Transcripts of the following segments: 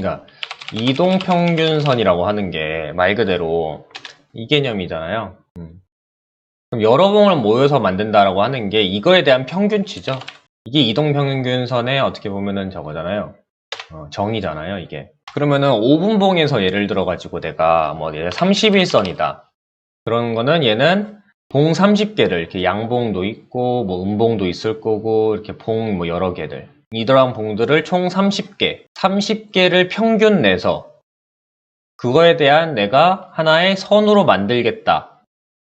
그러니까 이동 평균선이라고 하는 게 말 그대로 이 개념이잖아요. 음. 그럼 여러 봉을 모여서 만든다라고 하는 게 이거에 대한 평균치죠. 이게 이동 평균선의 어떻게 보면은 저거잖아요. 어, 정의잖아요, 이게. 그러면은 5분봉에서 예를 들어 가지고 내가 뭐 예를 31선이다. 그런 거는 얘는 봉 30개를 이렇게 양봉도 있고 뭐 음봉도 있을 거고 이렇게 봉 뭐 여러 개들 이러한 봉들을 총 30개 30개를 평균 내서 그거에 대한 내가 하나의 선으로 만들겠다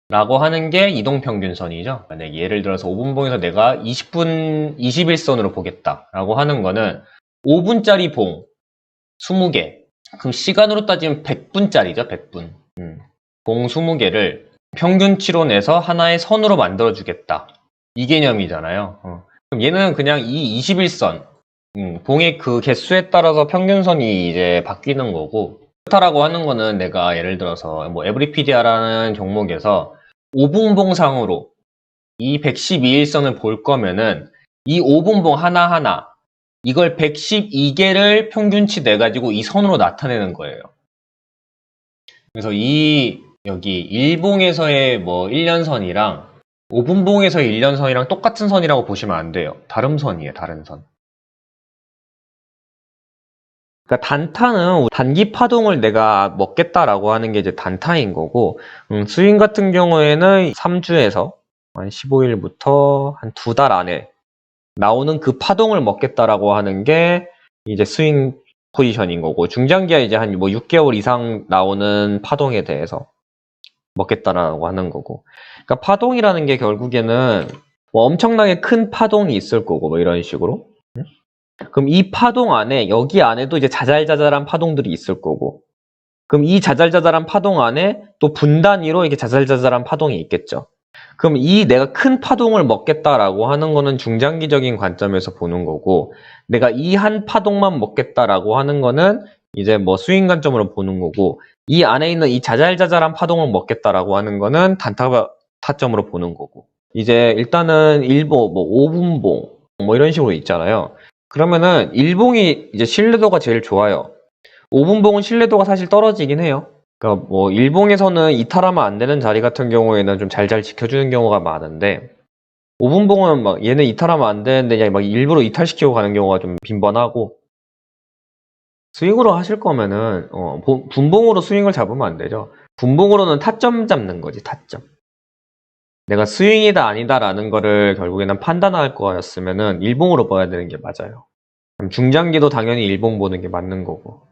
라고 하는 게 이동평균선이죠 만약 예를 들어서 5분봉에서 내가 20분 21선으로 보겠다 라고 하는 거는 5분짜리 봉 20개 그럼 시간으로 따지면 100분짜리죠 100분 음. 봉 20개를 평균치로 내서 하나의 선으로 만들어주겠다. 이 개념이잖아요. 어. 그럼 얘는 그냥 이 21선, 음, 봉의 그 개수에 따라서 평균선이 이제 바뀌는 거고, 그렇다라고 하는 거는 내가 예를 들어서 뭐 에브리피디아라는 종목에서 5분봉상으로 이 112일선을 볼 거면은 이 5분봉 하나하나 이걸 112개를 평균치 내 가지고 이 선으로 나타내는 거예요. 그래서 이 여기 일봉에서의 뭐 1년선이랑 5분봉에서의 1년선이랑 똑같은 선이라고 보시면 안 돼요. 다른 선이에요, 다른 선. 그러니까 단타는 단기 파동을 내가 먹겠다라고 하는 게 이제 단타인 거고, 음, 스윙 같은 경우에는 3주에서 한 15일부터 한 두 달 안에 나오는 그 파동을 먹겠다라고 하는 게 이제 스윙 포지션인 거고, 중장기야 이제 한 뭐 6개월 이상 나오는 파동에 대해서 먹겠다라고 하는 거고. 그러니까 파동이라는 게 결국에는 뭐 엄청나게 큰 파동이 있을 거고 뭐 이런 식으로. 응? 그럼 이 파동 안에 여기 안에도 이제 자잘자잘한 파동들이 있을 거고. 그럼 이 자잘자잘한 파동 안에 또 분단위로 이게 자잘자잘한 파동이 있겠죠. 그럼 이 내가 큰 파동을 먹겠다라고 하는 거는 중장기적인 관점에서 보는 거고, 내가 이 한 파동만 먹겠다라고 하는 거는 이제 뭐 스윙 관점으로 보는 거고, 이 안에 있는 이 자잘자잘한 파동을 먹겠다라고 하는 거는 단타 타점으로 보는 거고. 이제 일단은 일봉, 뭐 5분봉, 뭐 이런 식으로 있잖아요. 그러면은 일봉이 이제 신뢰도가 제일 좋아요. 5분봉은 신뢰도가 사실 떨어지긴 해요. 그러니까 뭐 일봉에서는 이탈하면 안 되는 자리 같은 경우에는 좀 잘잘 지켜주는 경우가 많은데 5분봉은 막 얘는 이탈하면 안 되는데 그냥 막 일부러 이탈시키고 가는 경우가 좀 빈번하고 스윙으로 하실 거면은 어, 보- 분봉으로 스윙을 잡으면 안 되죠. 분봉으로는 타점 잡는 거지 타점. 내가 스윙이다 아니다라는 거를 결국에는 판단할 거였으면은 일봉으로 봐야 되는 게 맞아요. 중장기도 당연히 일봉 보는 게 맞는 거고.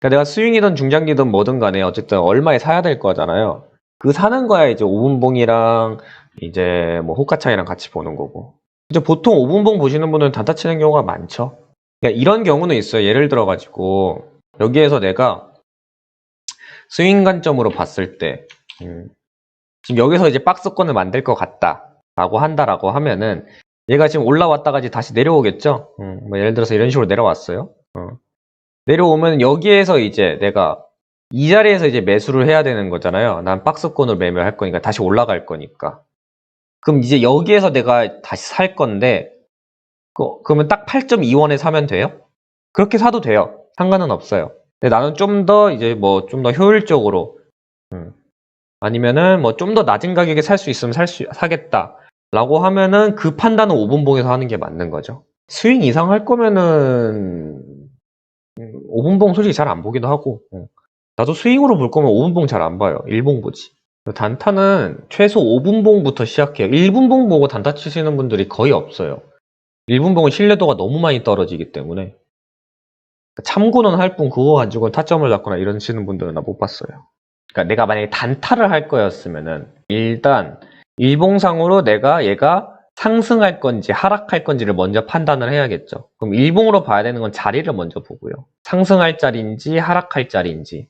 그러니까 내가 스윙이든 중장기든 뭐든 간에 어쨌든 얼마에 사야 될 거잖아요. 그 사는 거야 이제 5분봉이랑 이제 뭐 호가창이랑 같이 보는 거고. 이제 보통 5분봉 보시는 분들은 단타 치는 경우가 많죠. 그러니까 이런 경우는 있어요. 예를 들어 가지고 여기에서 내가 스윙 관점으로 봤을 때 음, 지금 여기서 이제 박스권을 만들 것 같다라고 한다라고 하면은 얘가 지금 올라왔다가 이제 다시 내려오겠죠. 음, 뭐 예를 들어서 이런 식으로 내려왔어요. 어. 내려오면 여기에서 이제 내가 이 자리에서 이제 매수를 해야 되는 거잖아요. 난 박스권으로 매매할 거니까 다시 올라갈 거니까. 그럼 이제 여기에서 내가 다시 살 건데 그, 그러면 딱 8.2원에 사면 돼요? 그렇게 사도 돼요. 상관은 없어요. 근데 나는 좀 더 이제 뭐 좀 더 효율적으로 음, 아니면은 뭐 좀 더 낮은 가격에 살 수 있으면 살 수 사겠다. 라고 하면은 그 판단은 5분봉에서 하는 게 맞는 거죠. 스윙 이상 할 거면은 음, 5분봉 솔직히 잘 안 보기도 하고 어. 나도 스윙으로 볼 거면 5분봉 잘 안 봐요. 1봉 보지. 단타는 최소 5분봉부터 시작해요. 1분봉 보고 단타 치시는 분들이 거의 없어요. 1분봉은 신뢰도가 너무 많이 떨어지기 때문에 참고는 할 뿐 그거 가지고 타점을 잡거나 이러시는 분들은 나 못 봤어요. 그러니까 내가 만약에 단타를 할 거였으면은 일단 일봉상으로 내가 얘가 상승할 건지 하락할 건지를 먼저 판단을 해야겠죠. 그럼 일봉으로 봐야 되는 건 자리를 먼저 보고요. 상승할 자리인지 하락할 자리인지를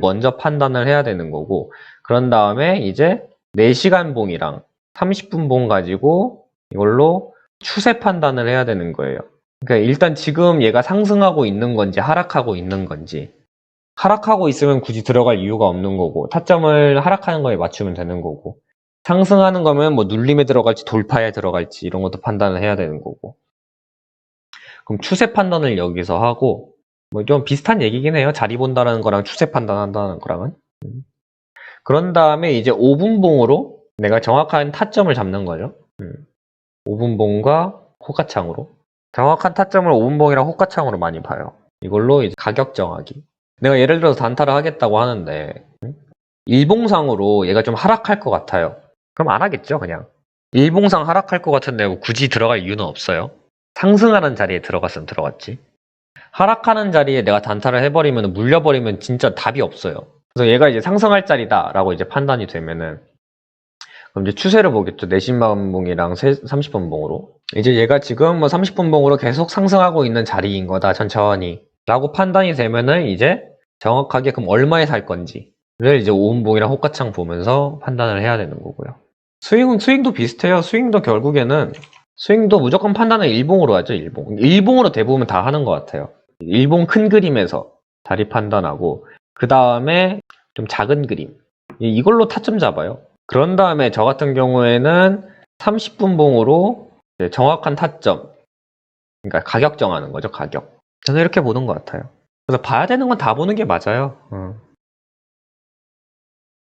먼저 판단을 해야 되는 거고 그런 다음에 이제 4시간 봉이랑 30분 봉 가지고 이걸로 추세 판단을 해야 되는 거예요. 그러니까 일단 지금 얘가 상승하고 있는 건지 하락하고 있는 건지 하락하고 있으면 굳이 들어갈 이유가 없는 거고 타점을 하락하는 거에 맞추면 되는 거고 상승하는 거면 뭐 눌림에 들어갈지 돌파에 들어갈지 이런 것도 판단을 해야 되는 거고 그럼 추세 판단을 여기서 하고 뭐 좀 비슷한 얘기긴 해요. 자리 본다는 거랑 추세 판단한다는 거랑은. 음. 그런 다음에 이제 5분봉으로 내가 정확한 타점을 잡는 거죠. 음. 5분봉과 호가창으로. 정확한 타점을 5분봉이랑 호가창으로 많이 봐요. 이걸로 이제 가격 정하기. 내가 예를 들어서 단타를 하겠다고 하는데 음? 일봉상으로 얘가 좀 하락할 것 같아요. 그럼 안 하겠죠, 그냥. 일봉상 하락할 것 같은데 뭐 굳이 들어갈 이유는 없어요. 상승하는 자리에 들어갔으면 들어갔지. 하락하는 자리에 내가 단타를 해버리면 물려버리면 진짜 답이 없어요. 그래서 얘가 이제 상승할 자리다라고 이제 판단이 되면은 그럼 이제 추세를 보겠죠. 내신만봉이랑 30분봉으로. 이제 얘가 지금 뭐 30분봉으로 계속 상승하고 있는 자리인 거다, 천천히. 라고 판단이 되면은 이제 정확하게 그럼 얼마에 살 건지를 이제 5분봉이랑 호가창 보면서 판단을 해야 되는 거고요. 스윙은, 스윙도 비슷해요. 스윙도 결국에는 스윙도 무조건 판단은 일봉으로 하죠, 일봉. 일봉으로 대부분 다 하는 것 같아요. 일봉 큰 그림에서 자리 판단하고, 그 다음에 좀 작은 그림. 이- 이걸로 타점 잡아요. 그런 다음에 저 같은 경우에는 30분 봉으로 정확한 타점. 그러니까 가격 정하는 거죠, 가격. 저는 이렇게 보는 것 같아요. 그래서 봐야 되는 건 다 보는 게 맞아요. 어.